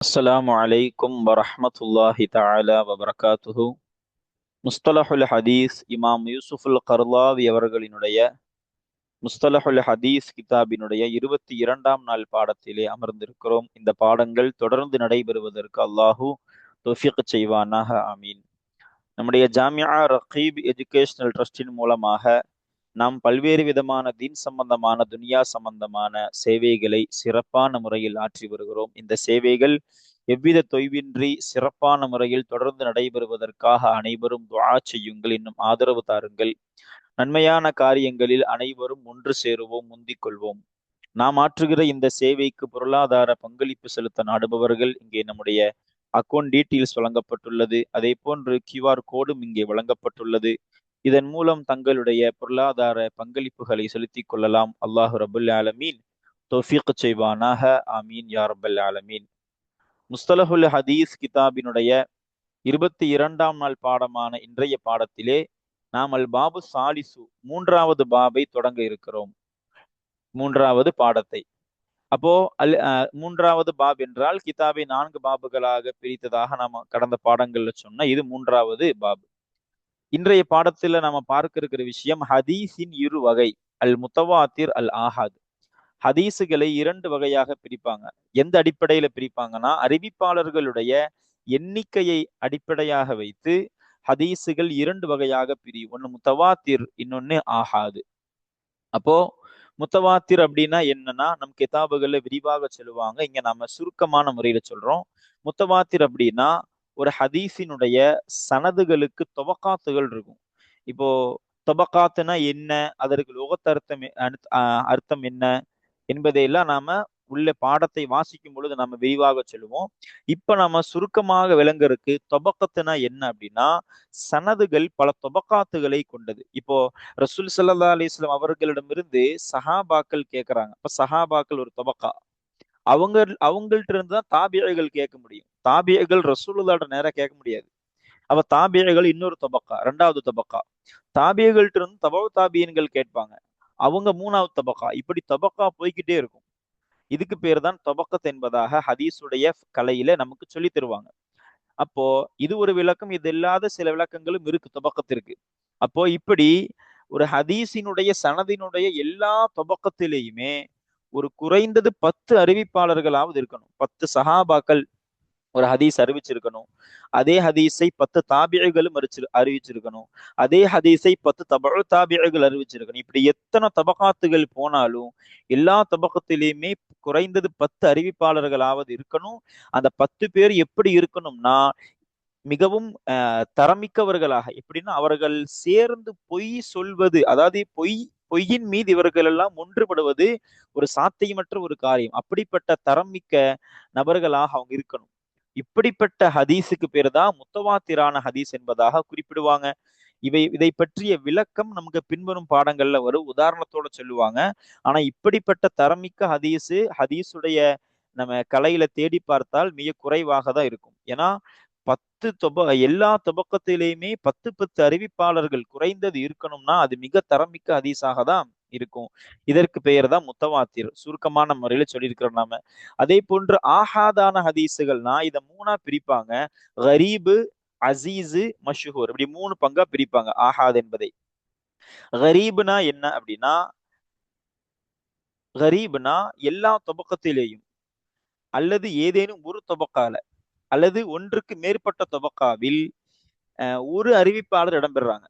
அஸ்லாம் அலைக்கும் வரமத்துல்லாஹி தாலா வபரகாத்துஹு முஸ்தலஹுல் ஹதீஸ் இமாம் யூசுஃபுல் கர்லாவி அவர்களினுடைய முஸ்தலஹுல் ஹதீஸ் கிதாபினுடைய இருபத்தி இரண்டாம் நாள் பாடத்திலே அமர்ந்திருக்கிறோம். இந்த பாடங்கள் தொடர்ந்து நடைபெறுவதற்கு அல்லாஹூ தொஃபிக் செய்வானாக. ஆமீன். நம்முடைய ஜாமியா ரகீப் எஜுகேஷனல் ட்ரஸ்டின் மூலமாக நாம் பல்வேறு விதமான தீன் சம்பந்தமான துனியா சம்பந்தமான சேவைகளை சிறப்பான முறையில் ஆற்றி வருகிறோம். இந்த சேவைகள் எவ்வித தொய்வின்றி சிறப்பான முறையில் தொடர்ந்து நடைபெறுவதற்காக அனைவரும் துவா செய்யுங்கள் இன்னும் ஆதரவு தாருங்கள். நன்மையான காரியங்களில் அனைவரும் ஒன்று சேருவோம் முந்திக் கொள்வோம். நாம் ஆற்றுகிற இந்த சேவைக்கு பொருளாதார பங்களிப்பு செலுத்த நாடுபவர்கள் இங்கே நம்முடைய அக்கௌண்ட் டீட்டெயில்ஸ் வழங்கப்பட்டுள்ளது. அதே போன்று கியூஆர் கோடும் இங்கே வழங்கப்பட்டுள்ளது. இதன் மூலம் தங்களுடைய பொருளாதார பங்களிப்புகளை செலுத்திக் கொள்ளலாம். அல்லாஹு ரபுல் ஆலமீன். தொஃபீக் செய்வானாக. ஆமீன் யா ரபுல் ஆலமீன். முஸ்தலஹுல் ஹதீஸ் கிதாபினுடைய இருபத்தி இரண்டாம் நாள் பாடமான இன்றைய பாடத்திலே நாம் அல் பாபு சாலிசு மூன்றாவது பாபை தொடங்க இருக்கிறோம். மூன்றாவது பாடத்தை. அப்போ அல் மூன்றாவது பாப் என்றால் கிதாபை நான்கு பாபுகளாக பிரித்ததாக நாம கடந்த பாடங்கள்ல சொன்ன இது மூன்றாவது பாபு. இன்றைய பாடத்துல நம்ம பார்க்க இருக்கிற விஷயம் ஹதீஸின் இரு வகை அல் முத்தவாத்திர் அல் ஆஹாத். ஹதீஸுகளை இரண்டு வகையாக பிரிப்பாங்க. எந்த அடிப்படையில பிரிப்பாங்கன்னா அறிவிப்பாளர்களுடைய எண்ணிக்கையை அடிப்படையாக வைத்து ஹதீஸுகள் இரண்டு வகையாக பிரி ஒன்று முத்தவாத்திர் இன்னொன்னு ஆஹாது. அப்போ முத்தவாத்திர் அப்படின்னா என்னன்னா நம் கிதாபுகள்ல விரிவாக சொல்லுவாங்க. இங்க நம்ம சுருக்கமான முறையில சொல்றோம். முத்தவாத்திர் அப்படின்னா ஒரு ஹதீஸினுடைய சனதுகளுக்கு தொபக்காத்துகள் இருக்கும். இப்போ தொபக்காத்துனா என்ன? அதற்கு லோகத்தர்த்தம் அர்த்தம் என்ன? என்பதையெல்லாம் நாம உள்ள பாடத்தை வாசிக்கும் பொழுது நம்ம விரிவாக சொல்லுவோம். இப்ப நாம சுருக்கமாக விளங்குறதுக்கு தொபக்கத்துனா என்ன அப்படின்னா சனதுகள் பல தொபக்காத்துகளை கொண்டது. இப்போ ரசூல் சல்லா அலிஸ்லாம் அவர்களிடமிருந்து சஹாபாக்கள் கேட்கிறாங்க இப்ப சஹாபாக்கள் ஒரு தொபக்கா. அவங்க அவங்கள்ட்ட இருந்து தான் தாபியர்கள் கேட்க முடியும். தாபியர்கள் ரசூலுல்லாட நேரம் கேட்க முடியாது. அப்ப தாபியர்கள் இன்னொரு தபக்கா ரெண்டாவது தபக்கா. தாபியர்கள்ட்ட இருந்து தபவ தாபியன்கள் கேட்பாங்க. அவங்க மூணாவது தபக்கா. இப்படி தபக்கா போய்கிட்டே இருக்கும். இதுக்கு பேர் தான் தொபக்கத் என்பதாக ஹதீஸுடைய கலையில நமக்கு சொல்லி தருவாங்க. அப்போ இது ஒரு விளக்கம் இது இல்லாத சில விளக்கங்களும் இருக்கு தொபக்கத்திற்கு அப்போ இப்படி ஒரு ஹதீஸினுடைய சனதினுடைய எல்லா தொபக்கத்திலேயுமே ஒரு குறைந்தது பத்து அறிவிப்பாளர்களாவது இருக்கணும். பத்து சஹாபாக்கள் ஒரு ஹதீஸ் அறிவிச்சிருக்கணும். அதே ஹதீஸை பத்து தாபியர்களும் அறிச்சு அறிவிச்சிருக்கணும். அதே ஹதீஸை பத்து தபழ தாபியர்கள் அறிவிச்சிருக்கணும். இப்படி எத்தனை தபகாத்துகள் போனாலும் எல்லா தபகத்திலையுமே குறைந்தது பத்து அறிவிப்பாளர்களாவது இருக்கணும். அந்த பத்து பேர் எப்படி இருக்கணும்னா மிகவும் தரமிக்கவர்களாக. எப்படின்னா அவர்கள் சேர்ந்து பொய் சொல்வது அதாவது பொய் பொய்யின் மீது இவர்கள் எல்லாம் ஒன்றுபடுவது ஒரு சாத்தியமற்ற ஒரு காரியம். அப்படிப்பட்ட தரம் மிக்க நபர்களாக அவங்க இருக்கணும். இப்படிப்பட்ட ஹதீஸுக்கு பேர் தான் முத்தவாத்திரான ஹதீஸ் என்பதாக குறிப்பிடுவாங்க. இவை இதை பற்றிய விளக்கம் நமக்கு பின்வரும் பாடங்கள்ல வரும். உதாரணத்தோட சொல்லுவாங்க. ஆனா இப்படிப்பட்ட தரமிக்க ஹதீஸு ஹதீஸுடைய நம்ம கலையில தேடி பார்த்தால் மிக குறைவாக தான் இருக்கும். ஏன்னா பத்து தொப எல்லா துபக்கத்திலேயுமே பத்து பத்து அறிவிப்பாளர்கள் குறைந்தது இருக்கணும்னா அது மிக தரமிக்க அதிசாக தான் இருக்கும். இதற்கு பெயர் தான் முத்தவாத்திர் சுருக்கமான முறையில சொல்லியிருக்கிறோம் நாம. அதே போன்று ஆஹாதான ஹதீஸுகள்னா இதை மூணா பிரிப்பாங்க. கரீபு அசீஸு மஷூர் இப்படி மூணு பங்கா பிரிப்பாங்க ஆஹாத் என்பதை. கரீபுனா என்ன அப்படின்னா கரீப்னா எல்லா துவக்கத்திலேயும் அல்லது ஏதேனும் ஒரு தொபக்கால அல்லது ஒன்றுக்கு மேற்பட்ட தொபக்காவில் ஒரு அறிவிப்பாளர் இடம்பெறாங்க.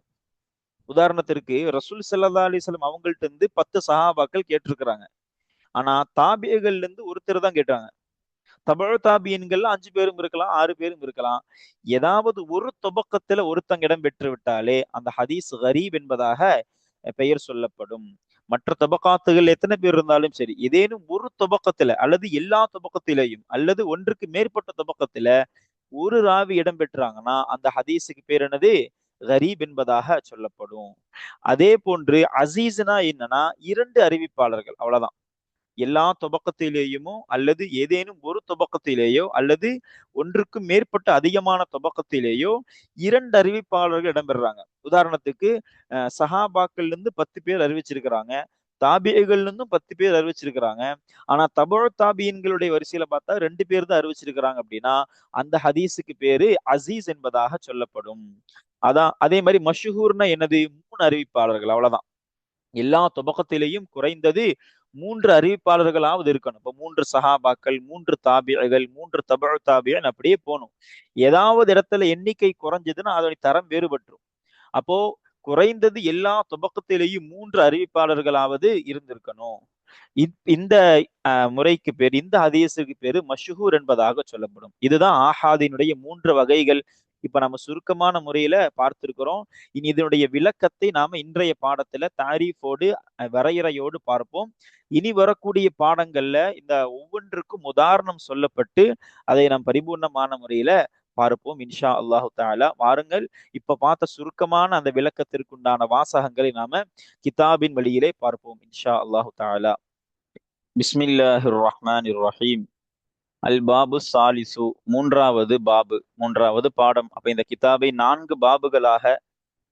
உதாரணத்திற்கு ரசூல் சல்லா அலிஸ்லாம் அவங்கள்ட்ட இருந்து பத்து சஹாபாக்கள் கேட்டிருக்கிறாங்க. ஆனா தாபியங்கள்ல இருந்து ஒருத்தர் தான் கேட்டாங்க. தமிழ் தாபியன்கள்ல அஞ்சு பேரும் இருக்கலாம் ஆறு பேரும் இருக்கலாம். ஏதாவது ஒரு துபக்கத்துல ஒருத்தங்க இடம் பெற்று விட்டாலே அந்த ஹதீஸ் கரீப் என்பதாக பெயர் சொல்லப்படும். மற்ற தபக்காத்துகள் எத்தனை பேர் இருந்தாலும் சரி ஏதேனும் ஒரு துவக்கத்துல அல்லது எல்லா துபக்கத்திலையும் அல்லது ஒன்றுக்கு மேற்பட்ட துவக்கத்துல ஒரு ராவி இடம் பெற்றாங்கன்னா அந்த ஹதீஸுக்கு பேர் என்னது? கரீப் என்பதாக சொல்லப்படும். அதே போன்று அசீஸ்னா என்னன்னா இரண்டு அறிவிப்பாளர்கள் அவ்வளவுதான். எல்லா துவக்கத்திலேயுமோ அல்லது ஏதேனும் ஒரு துவக்கத்திலேயோ அல்லது ஒன்றுக்கு மேற்பட்ட அதிகமான துவக்கத்திலேயோ இரண்டு அறிவிப்பாளர்கள் இடம்பெறாங்க. உதாரணத்துக்கு சஹாபாக்கள் இருந்து பத்து பேர் அறிவிச்சிருக்கிறாங்க. தாபியைகள் இருந்தும் பத்து பேர் அறிவிச்சிருக்கிறாங்க. ஆனா தபோழ தாபியன்களுடைய வரிசையில பார்த்தா ரெண்டு பேர் தான் அறிவிச்சிருக்கிறாங்க அப்படின்னா அந்த ஹதீஸுக்கு பேரு அசீஸ் என்பதாக சொல்லப்படும். அதான் அதே மாதிரி மஷ்ஹூர்னா என்னது? மூணு அறிவிப்பாளர்கள் அவ்வளவுதான். எல்லா துபக்கத்திலையும் குறைந்தது மூன்று அறிவிப்பாளர்களாவது இருக்கணும். இப்ப மூன்று சஹாபாக்கள் மூன்று தாபியர்கள் மூன்று தபு தாபியன் அப்படியே போகணும். ஏதாவது இடத்துல எண்ணிக்கை குறைஞ்சதுன்னா அதனுடைய தரம் வேறுபட்டுரும். அப்போ குறைந்தது எல்லா துபக்கத்திலேயும் மூன்று அறிவிப்பாளர்களாவது இருந்திருக்கணும். இந்த முறைக்கு பேர் இந்த ஹதீஸுக்கு பேரு மஷ்ஹூர் என்பதாக சொல்லப்படும். இதுதான் ஆஹாதினுடைய மூன்று வகைகள். இப்ப நம்ம சுருக்கமான முறையில பார்த்திருக்கிறோம். இனி இதனுடைய விளக்கத்தை நாம இன்றைய பாடத்துல தாரீஃபோடு வரையறையோடு பார்ப்போம். இனி வரக்கூடிய பாடங்கள்ல இந்த ஒவ்வொன்றுக்கும் உதாரணம் சொல்லப்பட்டு அதை நாம் பரிபூர்ணமான முறையில பார்ப்போம். இன்ஷா அல்லாஹு தாலா வாருங்கள். இப்ப பார்த்த சுருக்கமான அந்த விளக்கத்திற்குண்டான வாசகங்களை நாம கிதாபின் வழியிலே பார்ப்போம். இன்ஷா அல்லாஹு தாலா பிஸ்மில்லாஹிர் ரஹ்மான் ரஹீம். அல் பாபு சாலிசு மூன்றாவது பாபு மூன்றாவது பாடம். அப்ப இந்த கிதாபை நான்கு பாபுகளாக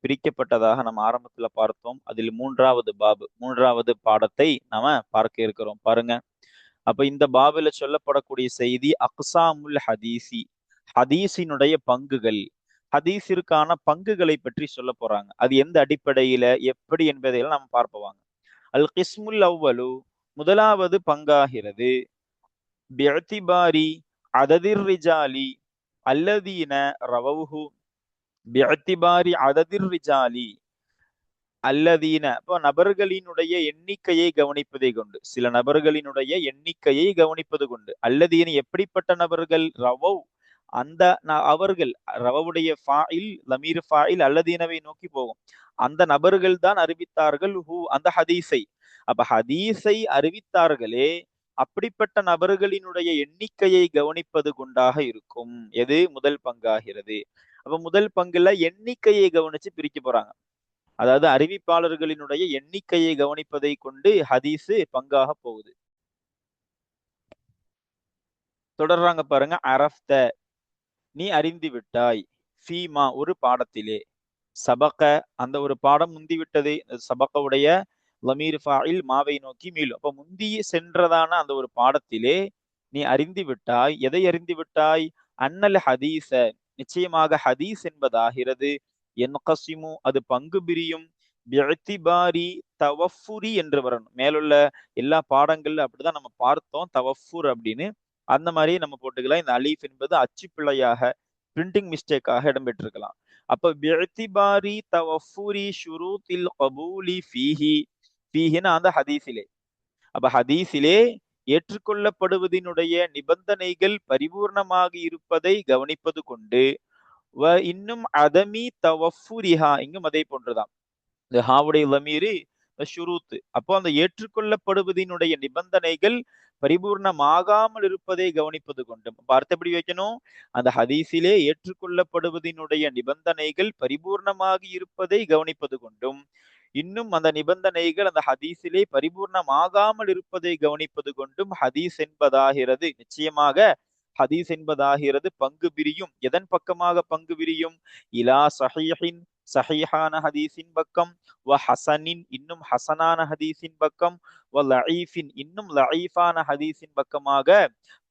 பிரிக்கப்பட்டதாக நம்ம ஆரம்பத்துல பார்த்தோம். அதில் மூன்றாவது பாபு மூன்றாவது பாடத்தை நாம பார்க்க இருக்கிறோம். பாருங்க. அப்ப இந்த பாபுல சொல்லப்படக்கூடிய செய்தி அக்சாமுல் ஹதீசி ஹதீஸினுடைய பங்குகள். ஹதீஸிற்கான பங்குகளை பற்றி சொல்ல போறாங்க. அது எந்த அடிப்படையில எப்படி என்பதையெல்லாம் நம்ம பார்ப்போவாங்க அல் கிஸ்முல் அவ்வலு முதலாவது பங்காகிறது பிஅத்திபாரி அததிர் ரிஜாலி அல்லதீன ரவவுஹு பிஅத்திபாரி அததிர் ரிஜாலி அல்லதீன இப்போ நபர்களினுடைய எண்ணிக்கையை கவனிப்பதை கொண்டு சில நபர்களினுடைய எண்ணிக்கையை கவனிப்பது கொண்டு அல்லதீன எப்படிப்பட்ட நபர்கள் ரவவ் அந்த அவர்கள் ரவவுடைய ஃபாயில் லமீர் ஃபாயில் அல்லதீனவை நோக்கி போகும் அந்த நபர்கள் தான் அறிவித்தார்கள் ஹூ அந்த ஹதீஸை அப்ப ஹதீஸை அறிவித்தார்களே அப்படிப்பட்ட நபர்களினுடைய எண்ணிக்கையை கவனிப்பது கொண்டாக இருக்கும். எது? முதல் பங்காகிறது. அப்ப முதல் பங்குல எண்ணிக்கையை கவனிச்சு பிரிக்க போறாங்க. அதாவது அறிவிப்பாளர்களினுடைய எண்ணிக்கையை கவனிப்பதை கொண்டு ஹதீஸு பங்காக போகுது. தொடர்றாங்க பாருங்க. அரஃப்த நீ அறிந்து விட்டாய். ஃபீமா ஒரு பாடத்திலே. சபக்க அந்த ஒரு பாடம் முந்திவிட்டது சபக்கவுடைய லமீர் ஃபாயில் மாவை நோக்கி மீளும் அப்ப முந்திய சென்றதான அந்த ஒரு பாடத்திலே நீ அறிந்து விட்டாய். எதை அறிந்து விட்டாய்? அன்னல் ஹதீச நிச்சயமாக ஹதீஸ் என்பதாகிறது. என் கசிமு அது பங்கு பிரியும். பியத்திபாரி தவஃபுரி என்று வரணும். மேலுள்ள எல்லா பாடங்கள்ல அப்படிதான் நம்ம பார்த்தோம் தவஃபுர் அப்படின்னு. அந்த மாதிரியே நம்ம போட்டுக்கலாம். இந்த அலீஃப் என்பது அச்சு பிழையாக பிரிண்டிங் மிஸ்டேக்காக இடம்பெற்றிருக்கலாம். அப்ப பியத்திபாரி தவஃபுரி ஷுரூத்தில் கபூலி ஃபீஹி. ஃபீஹினா அந்த ஹதீஸிலே. அப்ப ஹதீஸிலே ஏற்றுக்கொள்ளப்படுவதனுடைய நிபந்தனைகள் பரிபூர்ணமாக இருப்பதை கவனிப்பது கொண்டு வ இன்னும் அதமி தவஃபுரிஹா இங்கும் அதே போன்றுதான். இந்த ஹாவுடைய லமீரு ஷுரூத்து. அப்போ அந்த ஏற்றுக்கொள்ளப்படுவதனுடைய நிபந்தனைகள் பரிபூர்ணமாகாமல் இருப்பதை கவனிப்பது கொண்டு. பார்த்தபடி எப்படி வைக்கணும்? அந்த ஹதீஸிலே ஏற்றுக்கொள்ளப்படுவதனுடைய நிபந்தனைகள் பரிபூர்ணமாக இருப்பதை கவனிப்பது கொண்டும் இன்னும் அந்த நிபந்தனைகள் அந்த ஹதீஸிலே பரிபூர்ணமாகாமல் இருப்பதை கவனிப்பது கொண்டும் ஹதீஸ் என்பதாகிறது. நிச்சயமாக ஹதீஸ் என்பதாகிறது. பங்கு பிரியும். எதன் பக்கமாக பங்கு பிரியும்? இலா சஹீஹின் சஹீஹான ஹதீஸின் பக்கம். வ ஹசனின் இன்னும் ஹசனான ஹதீஸின் பக்கம். வ லஈஃபின் இன்னும் லஈஃபான ஹதீஸின் பக்கமாக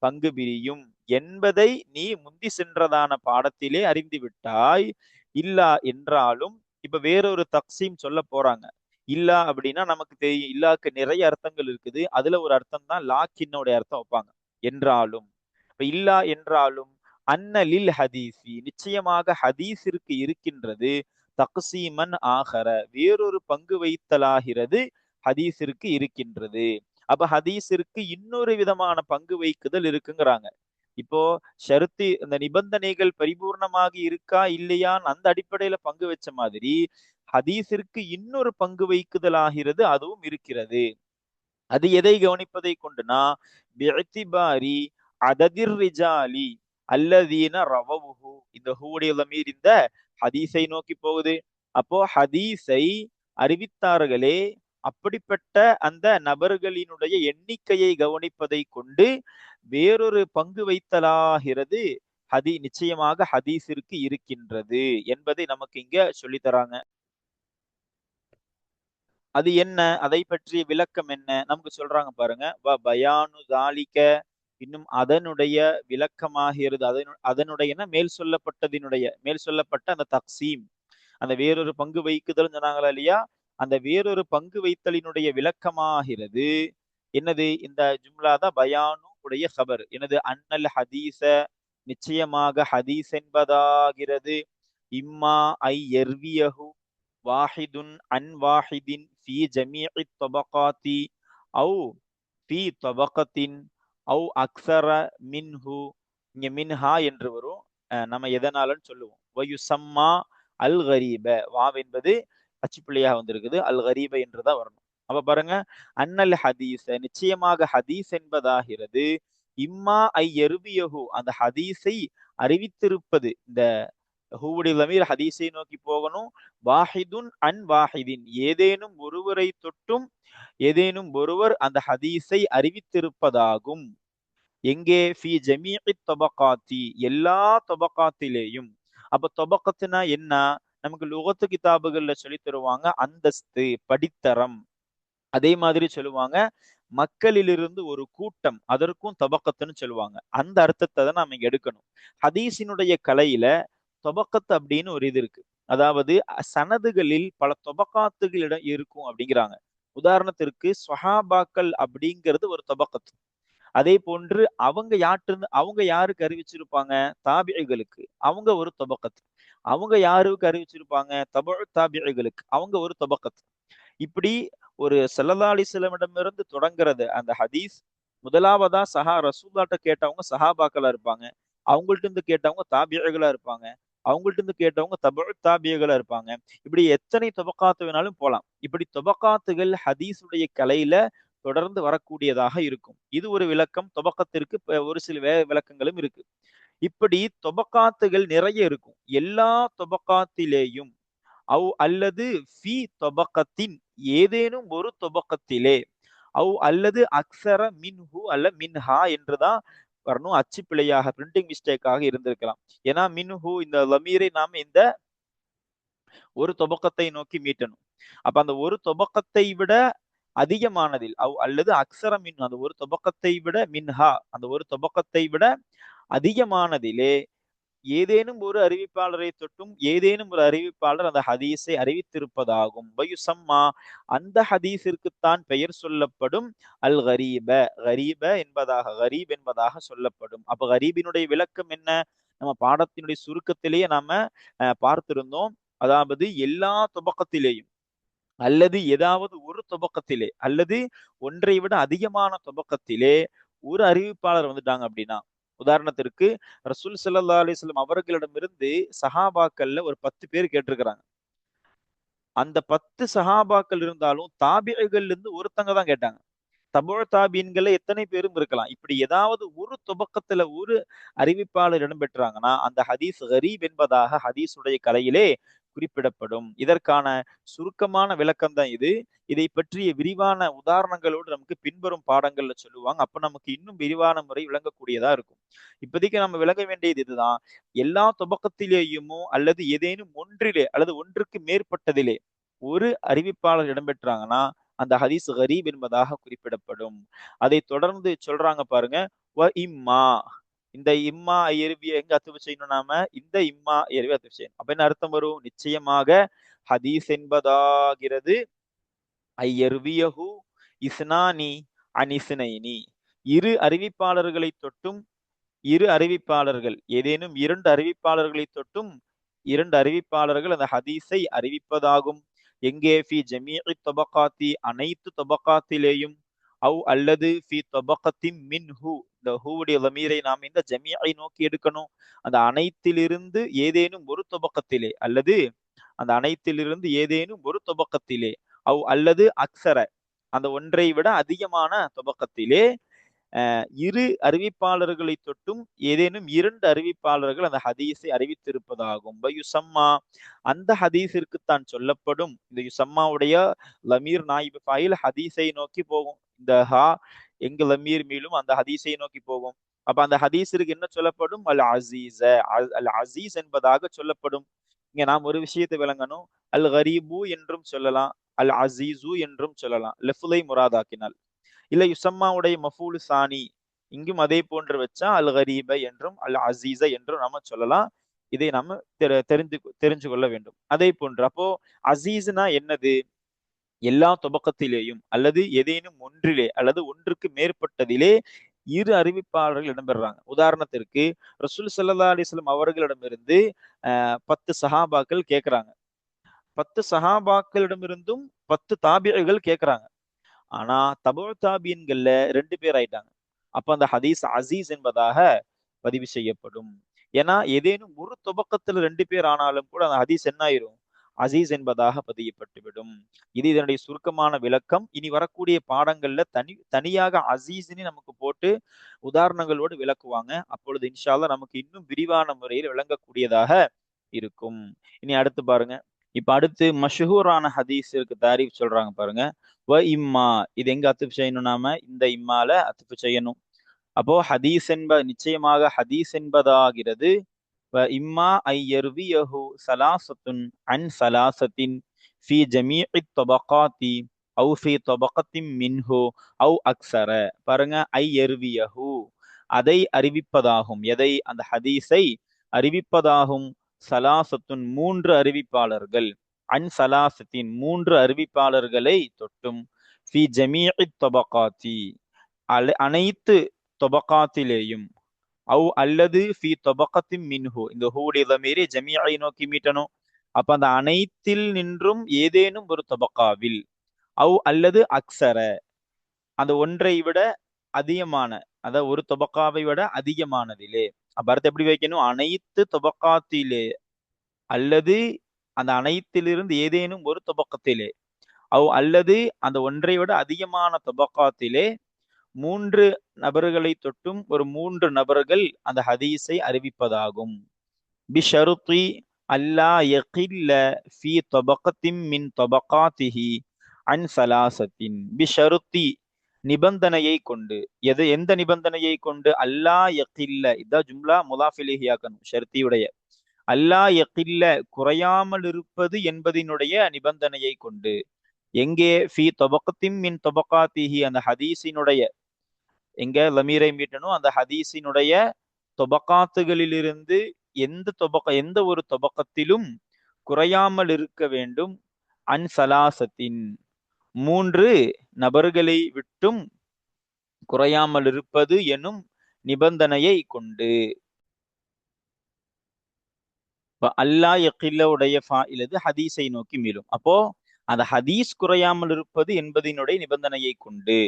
பங்கு பிரியும். என்பதை நீ முந்தி சென்றதான பாடத்திலே அறிந்துவிட்டாய் இல்லா என்றாலும் இப்ப வேறொரு தக்சீம் சொல்ல போறாங்க. இல்லா அப்படின்னா நமக்கு தெரியும் இல்லாக்கு நிறைய அர்த்தங்கள் இருக்குது. அதுல ஒரு அர்த்தம் தான் லாக்கின்னோட அர்த்தம் வைப்பாங்க. என்றாலும். இப்ப இல்லா என்றாலும் அன்னலில் ஹதீசி. நிச்சயமாக ஹதீஸிற்கு இருக்கின்றது. தக்சீமன் ஆகர வேறொரு பங்கு வைத்தலாகிறது ஹதீஸிற்கு இருக்கின்றது. அப்ப ஹதீஸிற்கு இன்னொரு விதமான பங்கு வைக்குதல் இருக்குங்கிறாங்க. இப்போ ஷருத்து இந்த நிபந்தனைகள் பரிபூர்ணமாக இருக்கா இல்லையான்னு அந்த அடிப்படையில பங்கு வச்ச மாதிரி ஹதீஸிற்கு இன்னொரு பங்கு வைக்குதலாகிறது அதுவும் இருக்கிறது. அது எதை கவனிப்பதை கொண்டுனா பிஅத்திபாரி அததிர் ரிஜாலி அல்லதீன ரவவுஹு. இந்த ஹூடைய லமீர் இந்த ஹதீஸை நோக்கி போகுது. அப்போ ஹதீஸை அறிவித்தார்களே அப்படிப்பட்ட அந்த நபர்களினுடைய எண்ணிக்கையை கவனிப்பதை கொண்டு வேறொரு பங்கு வைத்தலாகிறது. ஹதி நிச்சயமாக ஹதீஸிற்கு இருக்கின்றது என்பதை நமக்கு இங்க சொல்லித்தராங்க அது என்ன? அதை பற்றிய விளக்கம் என்ன? நமக்கு சொல்றாங்க பாருங்க. வ பயானு தாலிக்க இன்னும் அதனுடைய விளக்கமாகிறது. அதனு அதனுடைய மேல் சொல்லப்பட்டதினுடைய மேல் சொல்லப்பட்ட அந்த தக்சீம். அந்த வேறொரு பங்கு வைக்குதல் சொன்னாங்களா இல்லையா? அந்த வேறொரு பங்கு வைத்தலினுடைய விளக்கமாகிறது. என்னது? இந்த ஜும்லா தான் பயானு உடைய ஹபர் எனது அன்னல் ஹதீச நிச்சயமாக ஹதீஸ் என்பதாகிறது. இம்மா ஐ எர்வியஹு வாஹிதுன் அன் வாஹிதின் ஃபி ஜமீஇ தபகாத்தி அவு ஃபி தபகத்தின் அவு அக்ஸர மின்ஹு இங்க மின்ஹா என்று வரும். நம்ம எதனாலன்னு சொல்லுவோம். வயுசம்மா அல் கரீப. வாவ் என்பது அச்சுப்பிள்ளையாக வந்திருக்குது. அல் கரீப என்றுதான் வரணும். அப்ப பாருங்க அன்னல் ஹதீஸ் நிச்சயமாக ஹதீஸ் என்பதாகிறது. இம்மா ஐ எருபியஹு அந்த ஹதீஸை அறிவித்திருப்பது இந்த ஹூவுடைய லமீர் ஹதீஸை நோக்கி போகணும். வாஹிதுன் அன் வாஹிதின் ஏதேனும் ஒருவரை தொட்டும் ஏதேனும் ஒருவர் அந்த ஹதீஸை அறிவித்திருப்பதாகும். எங்கே? ஃபி ஜமீ தொபகாத்தி எல்லா தொபகாத்திலேயும். அப்ப தொபக்கத்துனா என்ன? நமக்கு லுகத்து கிதாபுகள்ல சொல்லி தருவாங்க அந்தஸ்து படித்தரம். அதே மாதிரி சொல்லுவாங்க மக்களிலிருந்து ஒரு கூட்டம் அதற்கும் தபக்கத்துன்னு சொல்லுவாங்க. அந்த அர்த்தத்தை தான் நாம இங்க எடுக்கணும். ஹதீஸினுடைய கலையில தொபக்கத்து அப்படின்னு ஒரு இது இருக்கு. அதாவது சனதுகளில் பல தொபக்காத்துகளிடம் இருக்கும் அப்படிங்கிறாங்க. உதாரணத்திற்கு சொஹாபாக்கள் அப்படிங்கிறது ஒரு தொபக்கத்து. அதே போன்று அவங்க யாட்டிருந்து அவங்க யாருக்கு அறிவிச்சிருப்பாங்க? தாபிகளுக்கு அவங்க ஒரு தொபக்கத்து. அவங்க யாருக்கு அறிவிச்சிருப்பாங்க? தபு தாபிகளுக்கு அவங்க ஒரு தபக்கத். இப்படி ஒரு செல்லல்லா அலிஸ்லமிடமிருந்து தொடங்குறது அந்த ஹதீஸ் முதலாவதா சஹா ரசூல்லாட்ட கேட்டவங்க சஹாபாக்களா இருப்பாங்க. அவங்கள்ட்ட இருந்து கேட்டவங்க தாபியர்களா இருப்பாங்க. அவங்கள்ட்ட இருந்து கேட்டவங்க தபு தாபியர்களா இருப்பாங்க. இப்படி எத்தனை தொபக்காத்து வேணாலும் போலாம். இப்படி தொபக்காத்துகள் ஹதீஸுடைய கலையில தொடர்ந்து வரக்கூடியதாக இருக்கும். இது ஒரு விளக்கம். தொபக்கத்திற்கு ஒரு சில வே விளக்கங்களும் இருக்கு. இப்படி தொபக்காத்துகள் நிறைய இருக்கும். எல்லா தொபக்காத்திலேயும் அவ் அல்லது ஃபி தொபக்கத்தின் ஏதேனும் ஒரு தொபக்கத்திலே அவ் அல்லது அக்ஸர மின்ஹு அல்ல மின்ஹா என்றுதான் வரணும். அச்சு பிழையாக பிரிண்டிங் மிஸ்டேக்காக இருந்திருக்கலாம். ஏன்னா மின்ஹு இந்த லமீரை நாம் இந்த ஒரு தொபக்கத்தை நோக்கி மீட்டணும். அப்ப அந்த ஒரு தொபக்கத்தை விட அதிகமானதில் அவ் அல்லது அக்ஸர மின் அந்த ஒரு தொபக்கத்தை விட மின்ஹா அந்த ஒரு தொபக்கத்தை விட அதிகமானதிலே ஏதேனும் ஒரு அறிவிப்பாளரை தொட்டும் ஏதேனும் ஒரு அறிவிப்பாளர் அந்த ஹதீஸை அறிவித்திருப்பதாகும். பயுசம்மா அந்த ஹதீஸிற்குத்தான் பெயர் சொல்லப்படும் அல் கரீப கரீப என்பதாக கரீப் என்பதாக சொல்லப்படும். அப்ப கரீபினுடைய விளக்கம் என்ன? நம்ம பாடத்தினுடைய சுருக்கத்திலேயே நாம பார்த்திருந்தோம். அதாவது எல்லா துபக்கத்திலேயும் அல்லது ஏதாவது ஒரு துபக்கத்திலே அல்லது ஒன்றை விட அதிகமான துபக்கத்திலே ஒரு அறிவிப்பாளர் வந்துட்டாங்க அப்படின்னா உதாரணத்திற்கு ரசூல் சல்லா அலிஸ்லாம் அவர்களிடமிருந்து சஹாபாக்கள்ல ஒரு பத்து பேர் கேட்டிருக்கிறாங்க. அந்த பத்து சஹாபாக்கள் இருந்தாலும் தாபியர்கள் இருந்து ஒருத்தங்க தான் கேட்டாங்க. தபோழ தாபீன்களை எத்தனை பேரும் இருக்கலாம்? இப்படி ஏதாவது ஒரு துபக்கத்துல ஒரு அறிவிப்பாளர் இடம்பெற்றாங்கன்னா அந்த ஹதீஸ் ஹரீப் என்பதாக ஹதீஸுடைய கலையிலே குறிப்பிடப்படும். இதற்கான சுருக்கமான விளக்கம் தான் இது. இதை பற்றிய விரிவான உதாரணங்களோடு நமக்கு பின்வரும் பாடங்கள்ல சொல்லுவாங்க. அப்ப நமக்கு இன்னும் விரிவான முறை விளங்கக்கூடியதா இருக்கும். இப்போதைக்கு நம்ம விளங்க வேண்டியது இதுதான். எல்லா துவக்கத்திலேயுமோ அல்லது ஏதேனும் ஒன்றிலே அல்லது ஒன்றுக்கு மேற்பட்டதிலே ஒரு அறிவிப்பாளர் இடம்பெற்றாங்கன்னா அந்த ஹதீஸ் கரீப் என்பதாக குறிப்பிடப்படும். அதை தொடர்ந்து சொல்றாங்க பாருங்க. வ இம்மா. இந்த இம்மா எருவிய எங்க அத்துவு செய்யணும் நாம? இந்த இம்மா எருவி அத்துவு செய்யணும். அப்ப என்ன அர்த்தம் வரும்? நிச்சயமாக ஹதீஸ் என்பதாகிறது. ஐயர்வியஹு இஸ்னானி அனிசுனைனி இரு அறிவிப்பாளர்களை தொட்டும் இரு அறிவிப்பாளர்கள் ஏதேனும் இரண்டு அறிவிப்பாளர்களை தொட்டும் இரண்டு அறிவிப்பாளர்கள் அந்த ஹதீஸை அறிவிப்பதாகும். எங்கே? ஃபி ஜமீ தொபக்காத்தி அனைத்து தொபக்காத்திலேயும் அவ் அல்லது ஃபி தொபகத்தின் மின் ஹூ இந்த ஹூவுடைய லமீரை நாம் இந்த ஜமியை நோக்கி எடுக்கணும்? அந்த அனைத்திலிருந்து ஏதேனும் ஒரு தொபக்கத்திலே அல்லது அந்த அனைத்திலிருந்து ஏதேனும் ஒரு தொபக்கத்திலே அவ் அல்லது அக்சர அந்த ஒன்றை விட அதிகமான தொபக்கத்திலே இரு அறிவிப்பாளர்களை தொட்டும் ஏதேனும் இரண்டு அறிவிப்பாளர்கள் அந்த ஹதீஸை அறிவித்திருப்பதாகும். யுசம்மா அந்த ஹதீஸிற்கு தான் சொல்லப்படும். இந்த யுசம்மாவுடைய லமீர் நாயிப் ஃபைல் ஹதீஸை நோக்கி போகும். இந்த ஹா எங்க லமீர் மீளும் அந்த ஹதீஸை நோக்கி போகும். அப்ப அந்த ஹதீஸிற்கு என்ன சொல்லப்படும்? அல் அசீஸ அல் அசீஸ் என்பதாக சொல்லப்படும். இங்க நாம் ஒரு விஷயத்தை விளங்கணும். அல் ஹரீபு என்றும் சொல்லலாம். அல் அசீசு என்றும் சொல்லலாம். லெஃபுலை முராதாக்கினால். இல்ல யுசம்மாவுடைய மஃபூலு சானி இங்கும் அதே போன்று வச்சா அல் ஹரீப என்றும் அல் அசீச என்றும் நாம சொல்லலாம். இதை நாம தெரிந்து தெரிஞ்சு கொள்ள வேண்டும். அதே போன்று அப்போ அசீஸ்னா என்னது? எல்லா துபக்கத்திலேயும் அல்லது ஏதேனும் ஒன்றிலே அல்லது ஒன்றுக்கு மேற்பட்டதிலே இரு அறிவிப்பாளர்கள் இடம்பெறாங்க. உதாரணத்திற்கு ரசூல் சல்லா அலிஸ்லாம் அவர்களிடமிருந்து அஹ் பத்து சஹாபாக்கள் கேட்கிறாங்க பத்து சஹாபாக்களிடமிருந்தும் பத்து தாபியர்கள் கேட்கிறாங்க ஆனா தபோ தாபியன்கள்ல ரெண்டு பேர் ஆயிட்டாங்க. அப்ப அந்த ஹதீஸ் அசீஸ் என்பதாக பதிவு செய்யப்படும். ஏன்னா ஏதேனும் ஒரு துவக்கத்துல ரெண்டு பேர் ஆனாலும் கூட அந்த ஹதீஸ் என்ன ஆயிரும்? அசீஸ் என்பதாக பதியப்பட்டுவிடும். இது இதனுடைய சுருக்கமான விளக்கம். இனி வரக்கூடிய பாடங்கள்ல தனி தனியாக அசீஸ்னு நமக்கு போட்டு உதாரணங்களோடு விளக்குவாங்க. அப்பொழுது இன்ஷால்லா நமக்கு இன்னும் விரிவான முறையில் விளங்கக்கூடியதாக இருக்கும். இனி அடுத்து பாருங்க. இப்ப அடுத்து மஷஹூரான ஹதீஸிற்கு தாரீஃப் சொல்றாங்க பாருங்க. வ இம்மா இது எங்க அத்துப்பு செய்யணும் நாம? இந்த இம்மால அத்துப்பு செய்யணும். அப்போ ஹதீஸ் என்ப நிச்சயமாக ஹதீஸ் என்பதாகிறது. வ இம்மா ஐ யர்வியஹு சலாசத்துன் அன் சலாசத்தின் ஃபி ஜமீ தொபகாத்தி அவு ஃபி தொபகத்தின் மின்ஹு அவு அக்சர பாருங்க ஐ எர்வியஹு அதை அறிவிப்பதாகும். எதை? அந்த ஹதீஸை அறிவிப்பதாகும். சலாசத்துன் மூன்று அறிவிப்பாளர்கள். அன் சலாசத்தின் மூன்று அறிவிப்பாளர்களை தொட்டும். ஃபி ஜமீஇ தொபகாத்தி அனைத்து தொபகாத்திலேயும். அவ் அல்லது ஃபி தொபக்கத்தின் மின்ஹு. இந்த ஹூடைய மீறி ஜமியை நோக்கி மீட்டணும். அப்ப அந்த அனைத்தில் நின்றும் ஏதேனும் ஒரு தொபக்காவில் அவ் அல்லது அக்சர. அந்த ஒன்றை விட அதிகமான அதாவது ஒரு தொபக்காவை விட அதிகமானதிலே. அப்ப எப்படி வைக்கணும்? அனைத்து துபக்காத்திலே அல்லது அந்த அனைத்திலிருந்து ஏதேனும் ஒரு துபக்கத்திலே. அவ் அல்லது அந்த ஒன்றை விட அதிகமான துபக்காத்திலே மூன்று நபர்களை தொட்டும் ஒரு மூன்று நபர்கள் அந்த ஹதீஸை அறிவிப்பதாகும். பிஷருத்தி அல்லா யகில்ல ஃபி தொபக்கத்தின் மின் தொபக்காத்திஹி அன் சலாசத்தின். பிஷருத்தி நிபந்தனையை கொண்டு. எது எந்த நிபந்தனையை கொண்டு? அல்லா யகில்ல. இதான் ஜும்லா முலாஃபிலிஹியாக்கணும் ஷர்த்தியுடைய அல்லா யகில்ல குறையாமல் இருப்பது என்பதினுடைய நிபந்தனையை கொண்டு. எங்கே? ஃபி தொபக்கத்தின் மின் தொபக்காத்திஹி அந்த ஹதீஸினுடைய. எங்க லமீரை மீட்டணும் அந்த ஹதீஸினுடைய தொபக்காத்துகளிலிருந்து எந்த தொபக்க எந்த ஒரு தொபக்கத்திலும் குறையாமல் இருக்க வேண்டும். அன்சலாசத்தின் மூன்று நபர்களை விட்டும் குறையாமல் இருப்பது எனும் நிபந்தனையை கொண்டு அல்லா எக்கில்லவுடைய உடைய ஃபாயிலது ஹதீஸை நோக்கி மீளும். அப்போ அந்த ஹதீஸ் குறையாமல் இருப்பது என்பதனுடைய நிபந்தனையை கொண்டு.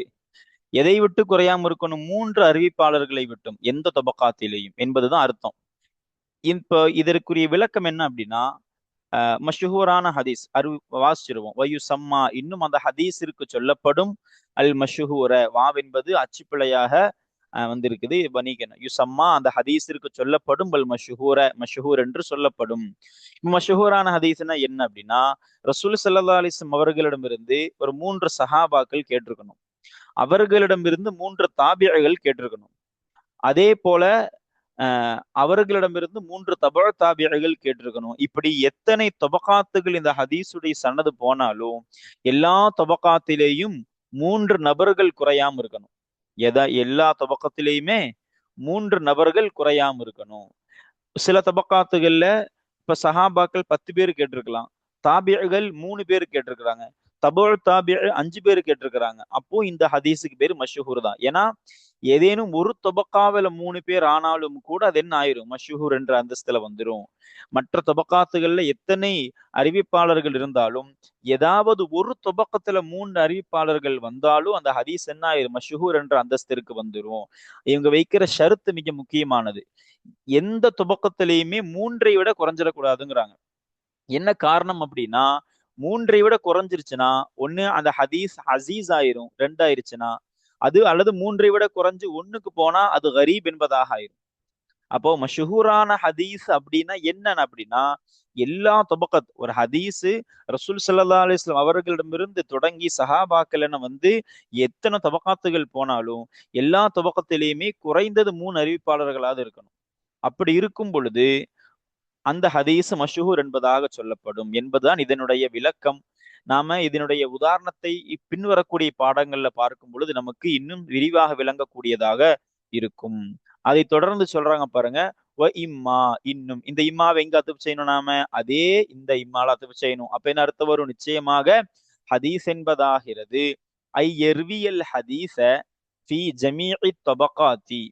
எதை விட்டு குறையாமல் இருக்கணும் மூன்று அறிவிப்பாளர்களை விட்டும். எந்த தொபக்காத்திலேயும். என்பதுதான் அர்த்தம். இப்போ இதற்குரிய விளக்கம் என்ன அப்படின்னா மஷூரான ஹதீஸ் அறி வாசிச்சிருவோம். வயு சம்மா இன்னும் அந்த ஹதீஸிற்கு சொல்லப்படும் அல் மஷுஹூர. வாவ் என்பது அச்சுப்பிழையாக வந்திருக்குது. வணிகன் யுசம்மா அந்த ஹதீஸிற்கு சொல்லப்படும் பல் மஷுஹூர. மஷுஹூர் என்று சொல்லப்படும். மஷுஹூரான ஹதீஸ்னா என்ன அப்படின்னா ரசூல் சல்லா அலிஸ்லம் அவர்களிடமிருந்து ஒரு மூன்று சஹாபாக்கள் கேட்டிருக்கணும். அவர்களிடமிருந்து மூன்று தாபியர்கள் கேட்டிருக்கணும். அதே போல அவர்களிடமிருந்து மூன்று தபா தாபியர்கள் கேட்டிருக்கணும். இப்படி எத்தனை தொபகாத்துகள் இந்த ஹதீஸுடைய சன்னது போனாலும் எல்லா தொபகாத்திலேயும் மூன்று நபர்கள் குறையாம இருக்கணும். எதா எல்லா தொபக்கத்திலேயுமே மூன்று நபர்கள் குறையாம இருக்கணும். சில தபக்காத்துகள்ல இப்ப சஹாபாக்கள் பத்து பேர் கேட்டிருக்கலாம். தாபியர்கள் மூணு பேர் கேட்டிருக்கிறாங்க. தபோல் தாபி அஞ்சு பேர் கேட்டிருக்கிறாங்க. அப்போ இந்த ஹதீஸுக்கு பேர் மஷூர் தான். ஏன்னா ஏதேனும் ஒரு தொபக்காவில மூணு பேர் ஆனாலும் கூட அது என்ன ஆயிரும்? மஷூர் என்ற அந்தஸ்துல வந்துடும் மற்ற தொபக்காத்துகள்ல எத்தனை அறிவிப்பாளர்கள் இருந்தாலும் ஏதாவது ஒரு தொபக்கத்துல மூன்று அறிவிப்பாளர்கள் வந்தாலும் அந்த ஹதீஸ் என்ன ஆயிரும்? மஷூர் என்ற அந்தஸ்திற்கு வந்துடும் இவங்க வைக்கிற ஷருத்து மிக முக்கியமானது. எந்த துபக்கத்திலையுமே மூன்றை விட குறைஞ்சிடக்கூடாதுங்கிறாங்க. என்ன காரணம் அப்படின்னா மூன்றை விட குறைஞ்சிருச்சுன்னா ஒண்ணு அந்த ஹதீஸ் ஹசீஸ் ஆயிரும் ரெண்டாயிருச்சுன்னா அது அல்லது மூன்றை விட குறைஞ்சு ஒண்ணுக்கு போனா அது கரீப் என்பதாக ஆயிரும். அப்போ மஷூரான ஹதீஸ் அப்படின்னா என்னன்னு அப்படின்னா எல்லா தொபக்கத் ஒரு ஹதீஸ் ரசூல் சல்லா அலிஸ்லாம் அவர்களிடமிருந்து தொடங்கி சஹாபாக்கள்னு வந்து எத்தனை தொபக்காத்துகள் போனாலும் எல்லா தொபக்கத்திலையுமே குறைந்தது மூணு அறிவிப்பாளர்களாவது இருக்கணும். அப்படி இருக்கும் பொழுது அந்த ஹதீஸ் மஷூர் என்பதாக சொல்லப்படும் என்பதுதான் இதனுடைய விளக்கம். நாம இதனுடைய உதாரணத்தை பின்வரக்கூடிய பாடங்கள்ல பார்க்கும் பொழுது நமக்கு இன்னும் விரிவாக விளங்கக்கூடியதாக இருக்கும். அதை தொடர்ந்து சொல்றாங்க பாருங்க வ இம்மா இன்னும். இந்த இம்மாவை எங்க அத்துப்பு செய்யணும் நாம? அதே இந்த இம்மால அத்துப்பு செய்யணும். அப்ப என்ன அர்த்தம் வரும்? நிச்சயமாக ஹதீஸ் என்பதாகிறது. ஐ எர்வியல் ஹதீஸ ஃபி ஜமீஇ தொபகாத்தி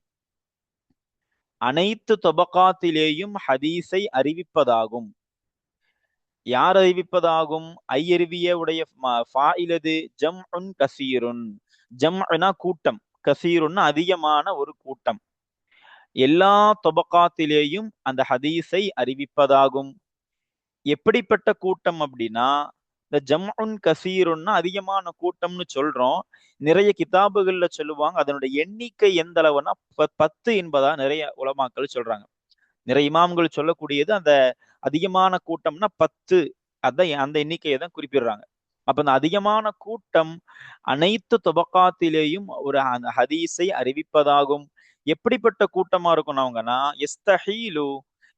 அனைத்து தொபகாத்திலேயும் ஹதீஸை அறிவிப்பதாகும். யார் அறிவிப்பதாகும்? ஐயருவிய உடைய ஃபாயிலது ஜம் உன் கசீருன். ஜம் கூட்டம். கசீருன்னு அதிகமான ஒரு கூட்டம். எல்லா தொபக்காத்திலேயும் அந்த ஹதீஸை அறிவிப்பதாகும். எப்படிப்பட்ட கூட்டம் அப்படின்னா இந்த ஜம்உன் கசீருன்னா அதிகமான கூட்டம்னு சொல்றோம். நிறைய கிதாபுகள்ல சொல்லுவாங்க அதனுடைய எண்ணிக்கை எந்த அளவுனா பத்து என்பதா நிறைய உலமாக்கள் சொல்றாங்க. நிறைய இமாம்கள் சொல்லக்கூடியது அந்த அதிகமான கூட்டம்னா பத்து. அதான் அந்த எண்ணிக்கையை தான் குறிப்பிடுறாங்க. அப்ப அந்த அதிகமான கூட்டம் அனைத்து தொபக்காத்திலேயும் ஒரு ஹதீஸை அறிவிப்பதாகும். எப்படிப்பட்ட கூட்டமா இருக்கும் அவங்கன்னா எஸ்தஹீலு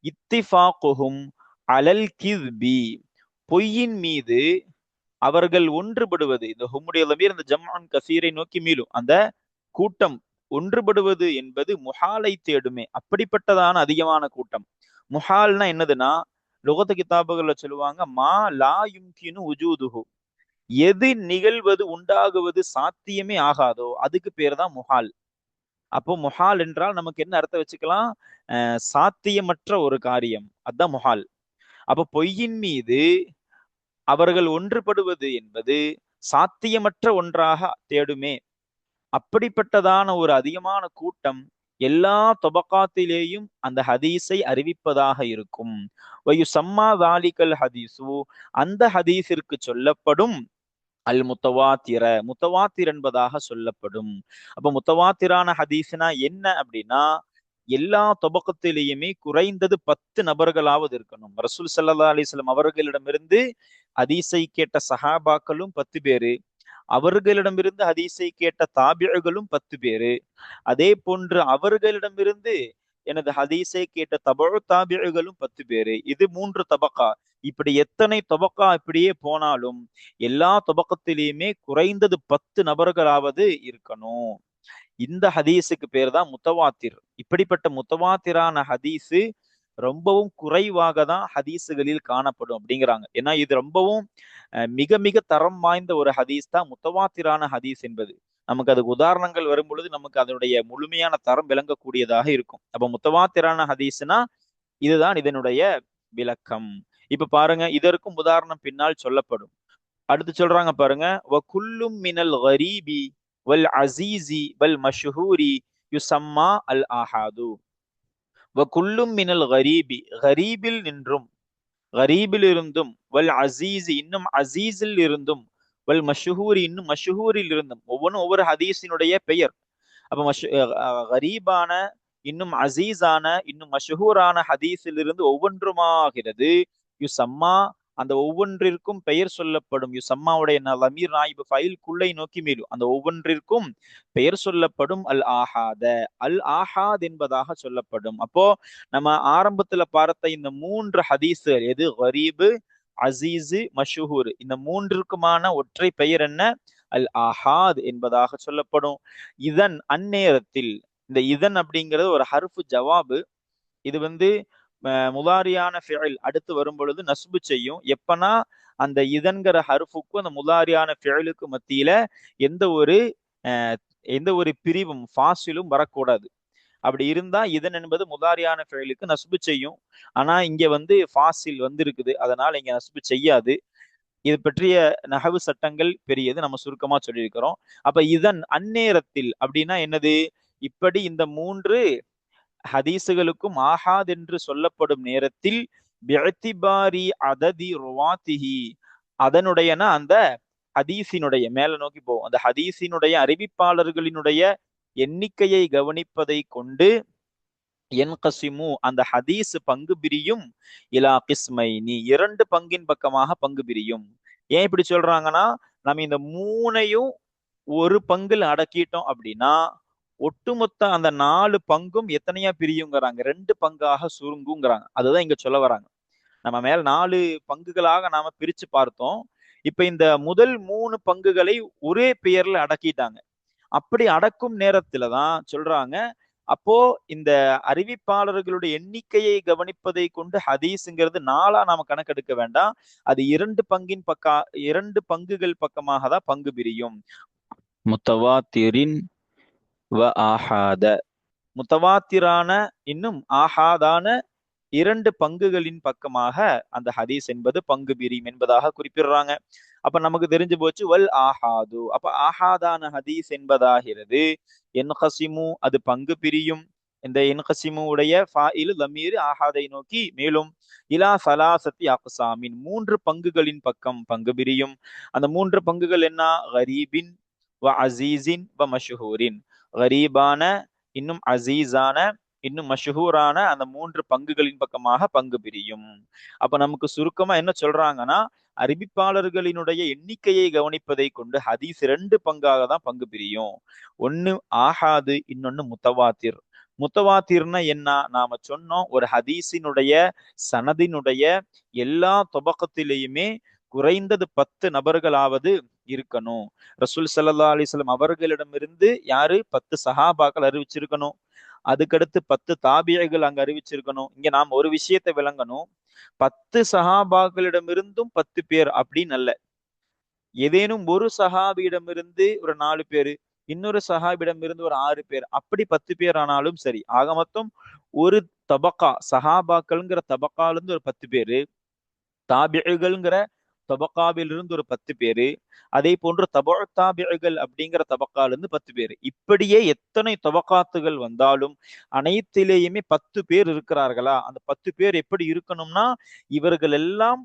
இத்திஃபாக்குஹும் அலல் கிஸ்பி பொய்யின் மீது அவர்கள் ஒன்றுபடுவது இந்த ஹும்முடைய லமீர் இந்த ஜம்மான் கசீரை நோக்கி மீளும். அந்த கூட்டம் ஒன்றுபடுவது என்பது முஹாலை தேடுமே. அப்படிப்பட்டதான அதிகமான கூட்டம். முஹால்னா என்னதுன்னா லுகத்த கிதாபுகள்ல சொல்லுவாங்க மா லா யும்கினு உஜூதுஹு. எது நிகழ்வது உண்டாகுவது சாத்தியமே ஆகாதோ அதுக்கு பேர் தான் முஹால். அப்போ முஹால் என்றால் நமக்கு என்ன அர்த்தம் வச்சுக்கலாம்? சாத்தியமற்ற ஒரு காரியம். அதுதான் முஹால். அப்போ பொய்யின் மீது அவர்கள் ஒன்றுபடுவது என்பது சாத்தியமற்ற ஒன்றாக தேடுமே. அப்படிப்பட்டதான ஒரு அதிகமான கூட்டம் எல்லா தொபக்காத்திலேயும் அந்த ஹதீஸை அறிவிப்பதாக இருக்கும். வயு சம்மா வாலிகல் ஹதீசு அந்த ஹதீஸிற்கு சொல்லப்படும் அல் முத்தவாத்திர. முத்தவாத்திர் என்பதாக சொல்லப்படும். அப்ப முத்தவாத்திரான ஹதீஸ்னா என்ன அப்படின்னா எல்லா தொபக்கத்திலேயுமே குறைந்தது பத்து நபர்களாவது இருக்கணும். ரசூல் சல்லா அலிஸ்லாம் அவர்களிடமிருந்து ஹதீஸை கேட்ட சஹாபாக்களும் பத்து பேரு. அவர்களிடமிருந்து ஹதீஸை கேட்ட தாபியர்களும் பத்து பேரு. அதே போன்று அவர்களிடமிருந்து எனது ஹதீஸை கேட்ட தபழு தாபியர்களும் பத்து பேரு. இது மூன்று தபக்கா. இப்படி எத்தனை தொபக்கா இப்படியே போனாலும் எல்லா தொபக்கத்திலையுமே குறைந்தது பத்து நபர்களாவது இருக்கணும். இந்த ஹதீஸுக்கு பேர் தான் முத்தவாத்திர். இப்படிப்பட்ட முத்தவாத்திரான ஹதீஸு ரொம்பவும் குறைவாக தான் ஹதீஸுகளில் காணப்படும் அப்படிங்கிறாங்க. ஏன்னா இது ரொம்பவும் மிக மிக தரம் வாய்ந்த ஒரு ஹதீஸ் தான் முத்தவாத்திரான ஹதீஸ் என்பது. நமக்கு அதுக்கு உதாரணங்கள் வரும் பொழுது நமக்கு அதனுடைய முழுமையான தரம் விளங்கக்கூடியதாக இருக்கும். அப்ப முத்தவாத்திரான ஹதீஸ்னா இதுதான் இதனுடைய விளக்கம். இப்ப பாருங்க இதற்கும் உதாரணம் பின்னால் சொல்லப்படும். அடுத்து சொல்றாங்க பாருங்க வகுல்லும் மினல் கரீபி வல் அசீசி வல் மஷூரி யுசம்மா அல் ஆஹாது வகுல்லும் மினல் ஹரீபி ஹரீபில் நின்றும் ஹரீபில் இருந்தும் வல் அசீஸ் இன்னும் அசீஸில் இருந்தும் வல் மஷூரி இன்னும் மஷூரில் இருந்தும். ஒவ்வொன்றும் ஒவ்வொரு ஹதீஸினுடைய பெயர். அப்ப மஷ் கரீபான இன்னும் அசீஸான இன்னும் மஷூரான ஹதீஸில் இருந்து ஒவ்வொன்றுமாகிறது. யுசம்மா அந்த ஒவ்வொன்றிற்கும் பெயர் சொல்லப்படும். யுசம்மாவுடைய லமீர் நாயிபு ஃபைல் குள்ளை நோக்கி மேலும் அந்த ஒவ்வொன்றிற்கும் பெயர் சொல்லப்படும் அல் ஆஹாத. அல் ஆஹாத் என்பதாக சொல்லப்படும். அப்போ நம்ம ஆரம்பத்துல பார்த்த இந்த மூன்று ஹதீஸுகள் எது? கரீபு அசீஸு மஷூஹூர். இந்த மூன்றிற்குமான ஒற்றை பெயர் என்ன? அல் ஆஹாத் என்பதாக சொல்லப்படும். இதன் அந்நேரத்தில் இந்த இதன் அப்படிங்கிறது ஒரு ஹர்ஃபு ஜவாபு. இது வந்து முலாரியான ஃபியல் அடுத்து வரும் பொழுது நஸ்பு செய்யும். எப்பனா அந்த இதன்கிற ஹர்ஃபுக்கும் அந்த முலாரியான ஃபியலுக்கு மத்தியில எந்த ஒரு எந்த ஒரு பிரிவும் ஃபாசிலும் வரக்கூடாது. அப்படி இருந்தா இதன் என்பது முதாரியான ஃபெயிலுக்கு நஸ்பு செய்யும். ஆனா இங்க வந்து ஃபாசில் வந்து இருக்குது அதனால இங்க நஸ்பு செய்யாது. இது பற்றிய நகவு சட்டங்கள் பெரியது. நம்ம சுருக்கமா சொல்லியிருக்கிறோம். அப்ப இதன் அந்நேரத்தில் அப்படின்னா என்னது? இப்படி இந்த மூன்று ஹதீஸுகளுக்கும் ஆஹாத் என்று சொல்லப்படும் நேரத்தில் பியத்திபாரி அததி ருவாத்திஹி. அதனுடையனா அந்த ஹதீஸினுடைய மேல நோக்கி போவோம். அந்த ஹதீஸினுடைய அறிவிப்பாளர்களினுடைய எண்ணிக்கையை கவனிப்பதை கொண்டு என் கசிமு அந்த ஹதீஸ் பங்கு பிரியும். இலா கிஸ்மைனி இரண்டு பங்கின் பக்கமாக பங்கு பிரியும். ஏன் இப்படி சொல்றாங்கன்னா நம்ம இந்த மூணையும் ஒரு பங்குல அடக்கிட்டோம் அப்படின்னா ஒட்டுமொத்த அந்த நாலு பங்கும் எத்தனையா பிரியுங்கிறாங்க. ரெண்டு பங்காக சுருங்குங்கிறாங்க. அதுதான் இங்க சொல்ல வராங்க. நம்ம மேல நாலு பங்குகளாக நாம பிரிச்சு பார்த்தோம். இப்ப இந்த முதல் மூணு பங்குகளை ஒரே பெயர்ல அடக்கிட்டாங்க. அப்படி அடக்கும் நேரத்துல தான் சொல்றாங்க. அப்போ இந்த அறிவிப்பாளர்களுடைய எண்ணிக்கையை கவனிப்பதை கொண்டு ஹதீஸ்ங்கிறது நாளா நாம கணக்கெடுக்க வேண்டாம். அது இரண்டு பங்கின் பக்கா இரண்டு பங்குகள் பக்கமாக தான் பங்கு பிரியும். முத்தவாத்திரின் வ ஆஹாத. முத்தவாத்திரான இன்னும் ஆஹாதான இரண்டு பங்குகளின் பக்கமாக அந்த ஹதீஸ் என்பது பங்கு பிரியும் என்பதாக குறிப்பிடுறாங்க. அப்ப நமக்கு தெரிஞ்சு போச்சு வல் ஆஹாது. அப்ப ஆஹாதான ஹதீஸ் என்பதாகிறது. என்ஹசிமு அது பங்கு பிரியும். இந்த என்ஹசிமு உடைய ஃபாயில் லமீர் ஆஹாதை நோக்கி மேலும் இலா சலாசத்தி அக்சாமின் மூன்று பங்குகளின் பக்கம் பங்கு பிரியும். அந்த மூன்று பங்குகள் என்ன? கரீபின் வ அசீசின் வ மஷஹூரின். கரீபான இன்னும் அசீஸான இன்னும் மஷஹூரான அந்த மூன்று பங்குகளின் பக்கமாக பங்கு பிரியும். அப்ப நமக்கு சுருக்கமா என்ன சொல்றாங்கன்னா அறிவிப்பாளர்களினுடைய எண்ணிக்கையை கவனிப்பதை கொண்டு ஹதீஸ் ரெண்டு பங்காக தான் பங்கு பிரியும். ஒன்னு ஆகாது இன்னொன்னு முத்தவாத்திர். முத்தவாத்திர்னா என்ன? நாம சொன்னோம் ஒரு ஹதீஸினுடைய சனதினுடைய எல்லா துபக்கத்திலேயுமே குறைந்தது பத்து நபர்களாவது இருக்கணும். ரசூல் சல்லா அலிஸ்லாம் அவர்களிடமிருந்து யாரு? பத்து சஹாபாக்கள் அறிவிச்சிருக்கணும். அதுக்கடுத்து பத்து தாபியர்கள் அங்க அறிவிச்சிருக்கணும். இங்க நாம் ஒரு விஷயத்தை விளங்கணும். பத்து சஹாபாக்களிடமிருந்தும் பத்து பேர் அப்படின்னு அல்ல. ஏதேனும் ஒரு சஹாபியிடமிருந்து ஒரு நாலு பேரு இன்னொரு சஹாபிடம் இருந்து ஒரு ஆறு பேர் அப்படி பத்து பேர் ஆனாலும் சரி. ஆக மொத்தம் ஒரு தபக்கா சஹாபாக்கள்ங்கிற தபக்கால இருந்து ஒரு பத்து பேரு தாபிகள்ங்கிற தபக்காவில் இருந்து ஒரு பத்து பேரு அதே போன்று தபத்தாபிகள் அப்படிங்கிற தபக்கால இருந்து பத்து பேர். இப்படியே எத்தனை தபக்காத்துகள் வந்தாலும் அனைத்திலேயுமே பத்து பேர் இருக்கிறார்களா? அந்த பத்து பேர் எப்படி இருக்கணும்னா இவர்கள் எல்லாம்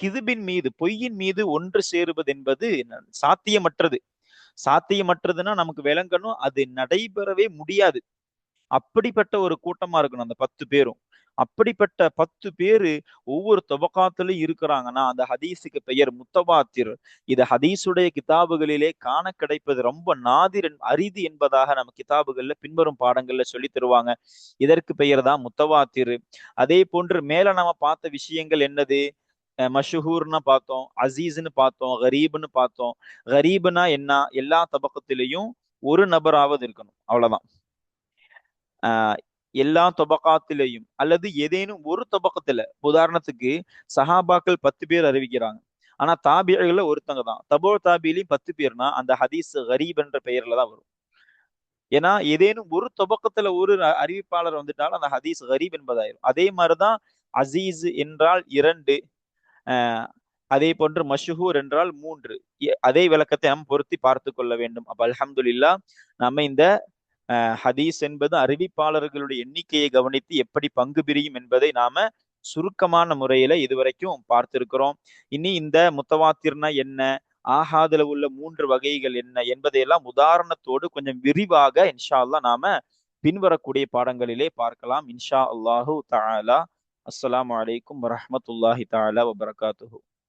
கிதுபின் மீது பொய்யின் மீது ஒன்று சேருவது என்பது சாத்தியமற்றது. சாத்தியமற்றதுன்னா நமக்கு விளங்கணும் அது நடைபெறவே முடியாது. அப்படிப்பட்ட ஒரு கூட்டமா இருக்கணும் அந்த பத்து பேரும். அப்படிப்பட்ட பத்து பேரு ஒவ்வொரு தொபக்காத்திலும் இருக்கிறாங்கன்னா அந்த ஹதீஸுக்கு பெயர் முத்தவாத்திர். இது ஹதீஸுடைய கிதாபுகளிலே காண கிடைப்பது ரொம்ப நாதிர் அரிது என்பதாக நம்ம கிதாபுகள்ல பின்வரும் பாடங்கள்ல சொல்லி தருவாங்க. இதற்கு பெயர் தான் முத்தவாத்திர். அதே போன்று மேல நம்ம பார்த்த விஷயங்கள் என்னது? மஷஹூர்னு பார்த்தோம் அசீஸ்னு பார்த்தோம் கரீப்னு பார்த்தோம். கரீப்னா என்ன? எல்லா தபக்கத்திலையும் ஒரு நபராவது இருக்கணும். அவ்வளவுதான். ஆஹ் எல்லா தொபக்காத்திலையும் அல்லது ஏதேனும் ஒரு தொபக்கத்துல உதாரணத்துக்கு சஹாபாக்கள் பத்து பேர் அறிவிக்கிறாங்க. ஆனா தாபியர்கள ஒருத்தங்க தான். தபோ தாபியிலையும் பத்து பேர்னா அந்த ஹதீஸ் கரீப் என்ற பெயர்ல தான் வரும். ஏன்னா ஏதேனும் ஒரு தொபக்கத்துல ஒரு அறிவிப்பாளர் வந்துட்டாலும் அந்த ஹதீஸ் கரீப் என்பதாயிரும். அதே மாதிரிதான் அசீஸ் என்றால் இரண்டு அதே போன்று மஷுஹூர் என்றால் மூன்று. அதே விளக்கத்தை நாம் பொருத்தி பார்த்து கொள்ள வேண்டும். அப்ப அலமதுல்லா நம்ம இந்த ஹதீஸ் என்பது அறிவிப்பாளர்களுடைய எண்ணிக்கையை கவனித்து எப்படி பங்கு பிரியும் என்பதை நாம சுருக்கமான முறையில இதுவரைக்கும் பார்த்திருக்கிறோம். இனி இந்த முத்தவாத்திர்னா என்ன? ஆஹாதுல உள்ள மூன்று வகைகள் என்ன? என்பதையெல்லாம் உதாரணத்தோடு கொஞ்சம் விரிவாக இன்ஷா அல்லா நாம பின்வரக்கூடிய பாடங்களிலே பார்க்கலாம். இன்ஷா அல்லாஹூ தாலா அஸ்லாம் வலைக்கும் வரமத்துல்லாஹி தாலா வபரகாத்து